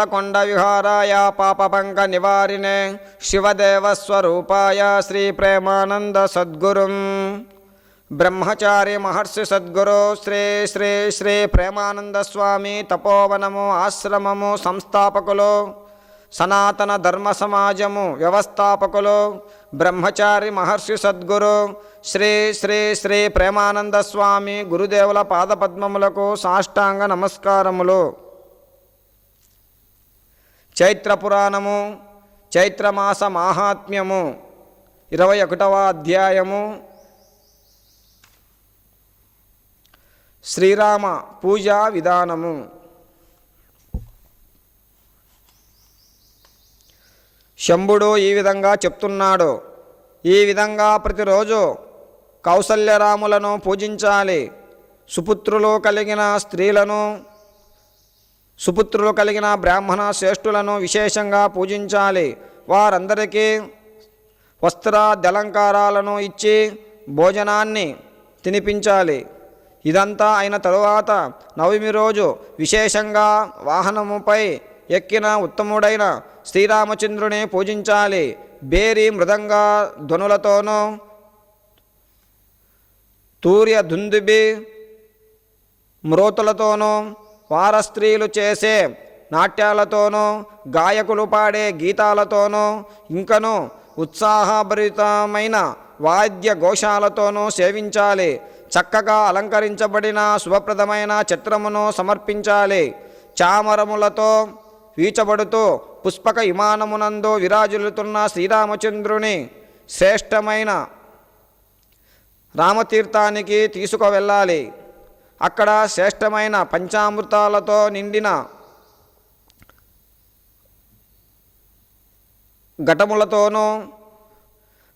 పాలకొండ విహారాయ పాపపంక నివారిణే శివదేవస్వరూపాయ శ్రీ ప్రేమానంద సద్గురుం బ్రహ్మచారి మహర్షి సద్గురు శ్రీ శ్రీ శ్రీ ప్రేమానందస్వామి తపోవనము ఆశ్రమము సంస్థాపకులు సనాతన ధర్మ సమాజము వ్యవస్థాపకులు బ్రహ్మచారి మహర్షి సద్గురు శ్రీ శ్రీ శ్రీ ప్రేమానంద గురుదేవుల పాదపద్మములకు సాష్టాంగ నమస్కారములు. చైత్ర పురాణము చైత్రమాస మాహాత్మ్యము ఇరవై ఒకటవ అధ్యాయము. శ్రీరామ పూజా విధానము. శంభుడు ఈ విధంగా చెప్తున్నాడు. ఈ విధంగా ప్రతిరోజు కౌసల్యరాములను పూజించాలి. సుపుత్రులు కలిగిన స్త్రీలను సుపుత్రులు కలిగిన బ్రాహ్మణ శ్రేష్ఠులను విశేషంగా పూజించాలి. వారందరికీ వస్త్రాద్యలంకారాలను ఇచ్చి భోజనాన్ని తినిపించాలి. ఇదంతా అయిన తరువాత నవమి రోజు విశేషంగా వాహనముపై ఎక్కిన ఉత్తముడైన శ్రీరామచంద్రుని పూజించాలి. బేరి మృదంగ ధ్వనులతోనూ తూర్య దుందుబి మ్రోతులతోనూ వారస్త్రీలు చేసే నాట్యాలతోనూ గాయకులు పాడే గీతాలతోనూ ఇంకను ఉత్సాహభరితమైన వాద్య ఘోషాలతోనూ సేవించాలి. చక్కగా అలంకరించబడిన శుభప్రదమైన చిత్రమును సమర్పించాలి. చామరములతో వీచబడుతూ పుష్పక విమానమునందు విరాజులుతున్న శ్రీరామచంద్రుని శ్రేష్టమైన రామతీర్థానికి తీసుకువెళ్ళాలి. అక్కడ శ్రేష్టమైన పంచామృతాలతో నిండిన ఘటములతోనూ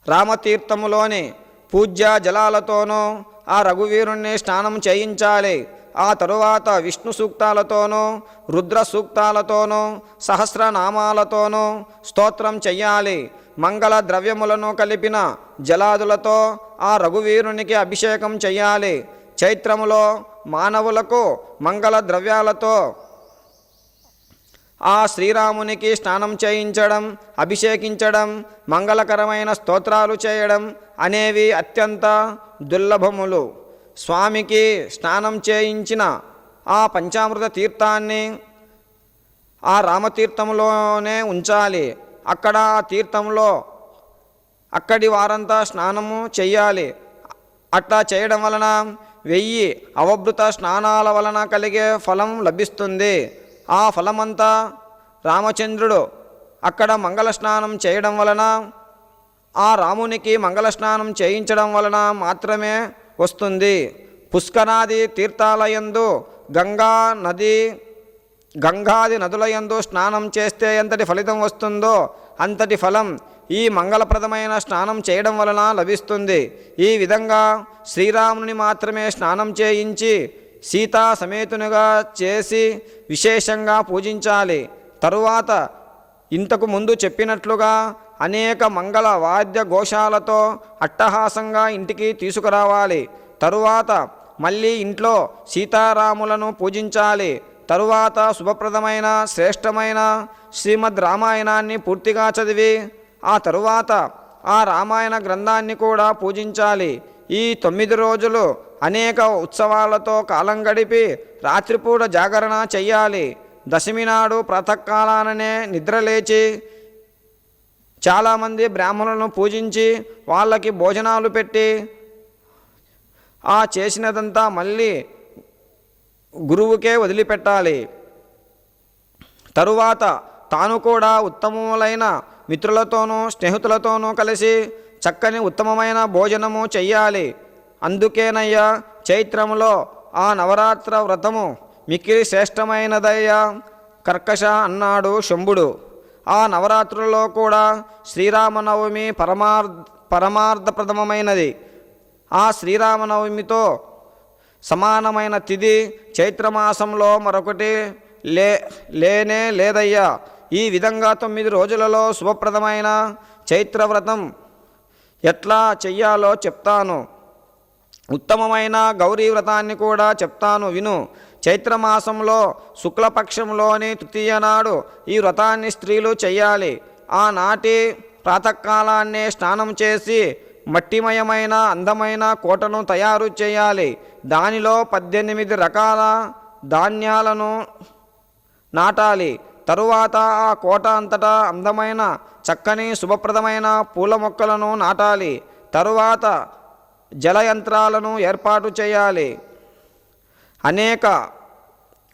రామతీర్థములోని పూజ్య జలాలతోనూ ఆ రఘువీరుణ్ణి స్నానం చేయించాలి. ఆ తరువాత విష్ణు సూక్తాలతోనూ రుద్ర సూక్తాలతోనూ సహస్రనామాలతోనూ స్తోత్రం చెయ్యాలి. మంగళ ద్రవ్యములను కలిపిన జలాదులతో ఆ రఘువీరునికి అభిషేకం చెయ్యాలి. చైత్రములో మానవులకు మంగళ ద్రవ్యాలతో ఆ శ్రీరామునికి స్నానం చేయించడం అభిషేకించడం మంగళకరమైన స్తోత్రాలు చేయడం అనేవి అత్యంత దుర్లభములు. స్వామికి స్నానం చేయించిన ఆ పంచామృత తీర్థాన్ని ఆ రామతీర్థంలోనే ఉంచాలి. అక్కడ ఆ తీర్థంలో అక్కడి వారంతా స్నానము చేయాలి అట్లా చేయడం వలన వెయ్యి అవభృత స్నానాల వలన కలిగే ఫలం లభిస్తుంది. ఆ ఫలమంతా రామచంద్రుడు అక్కడ మంగళ స్నానం చేయడం వలన ఆ రామునికి మంగళ స్నానం చేయించడం వలన మాత్రమే వస్తుంది. పుష్కరాది తీర్థాలయందు గంగా నది గంగాది నదులయందు స్నానం చేస్తే ఎంతటి ఫలితం వస్తుందో అంతటి ఫలం ఈ మంగళప్రదమైన స్నానం చేయడం వలన లభిస్తుంది. ఈ విధంగా శ్రీరాముని మాత్రమే స్నానం చేయించి సీతా సమేతునిగా చేసి విశేషంగా పూజించాలి. తరువాత ఇంతకు ముందు చెప్పినట్లుగా అనేక మంగళ వాద్య ఘోషాలతో అట్టహాసంగా ఇంటికి తీసుకురావాలి. తరువాత మళ్ళీ ఇంట్లో సీతారాములను పూజించాలి. తరువాత శుభప్రదమైన శ్రేష్టమైన శ్రీమద్ రామాయణాన్ని పూర్తిగా చదివి ఆ తరువాత ఆ రామాయణ గ్రంథాన్ని కూడా పూజించాలి. ఈ తొమ్మిది రోజులు అనేక ఉత్సవాలతో కాలం గడిపి రాత్రిపూట జాగరణ చెయ్యాలి. దశమి నాడు ప్రాతకాలాననే నిద్రలేచి చాలామంది బ్రాహ్మణులను పూజించి వాళ్ళకి భోజనాలు పెట్టి ఆ చేసినదంతా మళ్ళీ గురువుకే వదిలిపెట్టాలి. తరువాత తాను కూడా ఉత్తమములైన మిత్రులతోనూ స్నేహితులతోనూ కలిసి చక్కని ఉత్తమమైన భోజనము చెయ్యాలి. అందుకేనయ్యా చైత్రములో ఆ నవరాత్ర వ్రతము మిక్కిలి శ్రేష్టమైనదయ్యా కర్కశ అన్నాడు శంభుడు. ఆ నవరాత్రులలో కూడా శ్రీరామనవమి పరమార్ పరమార్థప్రథమమైనది. ఆ శ్రీరామనవమితో సమానమైన తిథి చైత్రమాసంలో మరొకటి లే లేనే లేదయ్యా. ఈ విధంగా తొమ్మిది రోజులలో శుభప్రదమైన చైత్రవ్రతం ఎట్లా చెయ్యాలో చెప్తాను. ఉత్తమమైన గౌరీ వ్రతాన్ని కూడా చెప్తాను విను. చైత్రమాసంలో శుక్లపక్షంలోని తృతీయ నాడు ఈ వ్రతాన్ని స్త్రీలు చెయ్యాలి. ఆనాటి ప్రాతకాలాన్నే స్నానం చేసి మట్టిమయమైన అందమైన కోటను తయారు చేయాలి. దానిలో పద్దెనిమిది రకాల ధాన్యాలను నాటాలి. తరువాత ఆ కోట అంతటా అందమైన చక్కని శుభప్రదమైన పూల మొక్కలను నాటాలి. తరువాత జలయంత్రాలను ఏర్పాటు చేయాలి. అనేక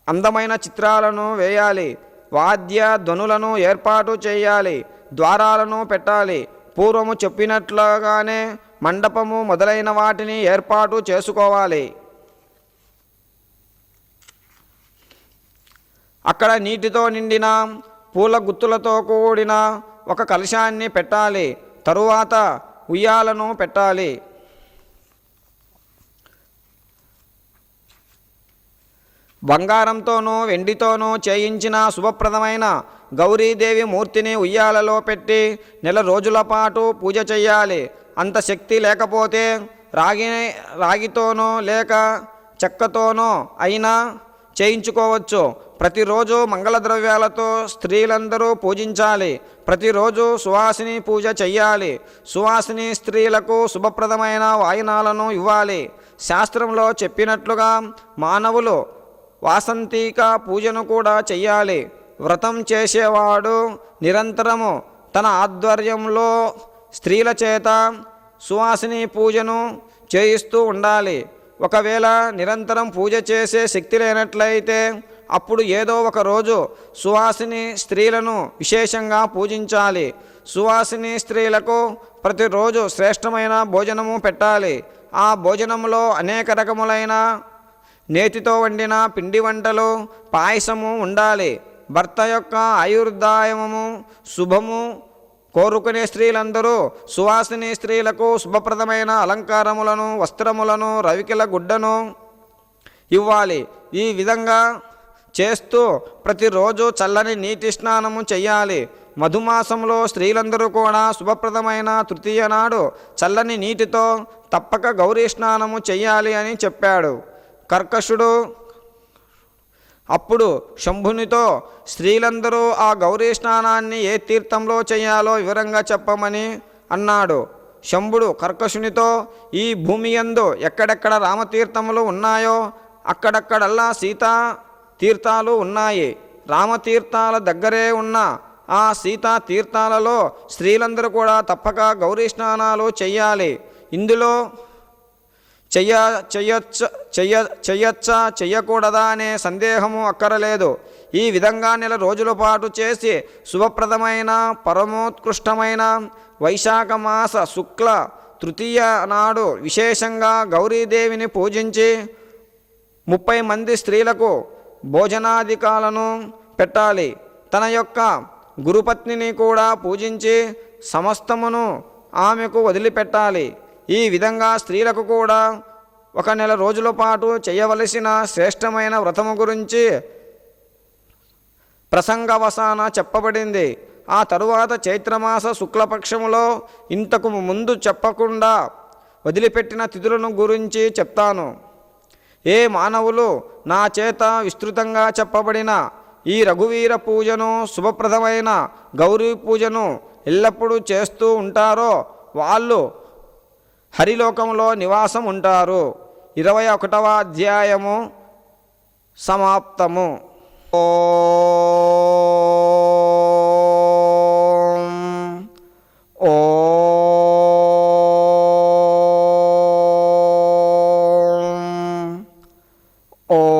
అందమైన చిత్రాలను వేయాలి. వాద్య ధ్వనులను ఏర్పాటు చేయాలి. ద్వారాలను పెట్టాలి. పూర్వము చెప్పినట్లుగానే మండపము మొదలైన వాటిని ఏర్పాటు చేసుకోవాలి. అక్కడ నీటితో నిండిన పూల గుత్తులతో కూడిన ఒక కలశాన్ని పెట్టాలి. తరువాత ఉయ్యాలను పెట్టాలి. బంగారంతోనూ వెండితోనూ చేయించిన శుభప్రదమైన గౌరీదేవి మూర్తిని ఉయ్యాలలో పెట్టి నెల రోజుల పాటు పూజ చేయాలి అంత శక్తి లేకపోతే రాగి రాగితోనో లేక చెక్కతోనో అయినా చేయించుకోవచ్చు. ప్రతిరోజు మంగళ ద్రవ్యాలతో స్త్రీలందరూ పూజించాలి. ప్రతిరోజు సువాసిని పూజ చెయ్యాలి. సువాసిని స్త్రీలకు శుభప్రదమైన వాయినాలను ఇవ్వాలి. శాస్త్రంలో చెప్పినట్లుగా మానవులు వాసంతిక పూజను కూడా చెయ్యాలి. వ్రతం చేసేవాడు నిరంతరము తన ఆధ్వర్యంలో స్త్రీల చేత సువాసిని పూజను చేయిస్తూ ఉండాలి. ఒకవేళ నిరంతరం పూజ చేసే శక్తి లేనట్లయితే అప్పుడు ఏదో ఒక రోజు సువాసిని స్త్రీలను విశేషంగా పూజించాలి. సువాసిని స్త్రీలకు ప్రతిరోజు శ్రేష్టమైన భోజనము పెట్టాలి. ఆ భోజనంలో అనేక రకములైన నేతితో వండిన పిండి వంటలు పాయసము ఉండాలి. భర్త యొక్క ఆయుర్దాయము శుభము కోరుకునే స్త్రీలందరూ సువాసిని స్త్రీలకు శుభప్రదమైన అలంకారములను వస్త్రములను రవికిల గుడ్డను ఇవ్వాలి. ఈ విధంగా చేస్తూ ప్రతిరోజు చల్లని నీటి స్నానము చేయాలి మధుమాసంలో స్త్రీలందరూ కూడా శుభప్రదమైన తృతీయ నాడు చల్లని నీటితో తప్పక గౌరీ స్నానము చెయ్యాలి అని చెప్పాడు. కర్కశుడు అప్పుడు శంభునితో స్త్రీలందరూ ఆ గౌరీ స్నానాన్ని ఏ తీర్థంలో చేయాలో వివరంగా చెప్పమని అన్నాడు. శంభుడు కర్కశునితో ఈ భూమి యందు ఎక్కడెక్కడ రామతీర్థములు ఉన్నాయో అక్కడక్కడల్లా సీతా తీర్థాలు ఉన్నాయి. రామతీర్థాల దగ్గరే ఉన్న ఆ సీతా తీర్థాలలో స్త్రీలందరూ కూడా తప్పక గౌరీ స్నానాలు చెయ్యాలి ఇందులో చెయ్య చెయ్యొచ్చ చెయ్య చెయ్యొచ్చా చెయ్యకూడదా అనే సందేహము అక్కరలేదు. ఈ విధంగా నెల రోజుల పాటు చేసి శుభప్రదమైన పరమోత్కృష్టమైన వైశాఖ మాస శుక్ల తృతీయ నాడు విశేషంగా గౌరీదేవిని పూజించి ముప్పై మంది స్త్రీలకు భోజనాధికాలను పెట్టాలి. తన యొక్క గురుపత్నిని కూడా పూజించి సమస్తమును ఆమెకు వదిలిపెట్టాలి. ఈ విధంగా స్త్రీలకు కూడా ఒక నెల రోజుల పాటు చేయవలసిన శ్రేష్టమైన వ్రతము గురించి ప్రసంగవసాన చెప్పబడింది. ఆ తరువాత చైత్రమాస శుక్లపక్షములో ఇంతకు ముందు చెప్పకుండా వదిలిపెట్టిన తిథులను గురించి చెప్తాను. ఏ మానవులు నా చేత విస్తృతంగా చెప్పబడిన ఈ రఘువీర పూజను శుభప్రదమైన గౌరీ పూజను ఎల్లప్పుడూ చేస్తూ ఉంటారో వాళ్ళు హరిలోకంలో నివాసం ఉంటారు ఇరవై ఒకటవ అధ్యాయము సమాప్తము. ఓం. ఓ.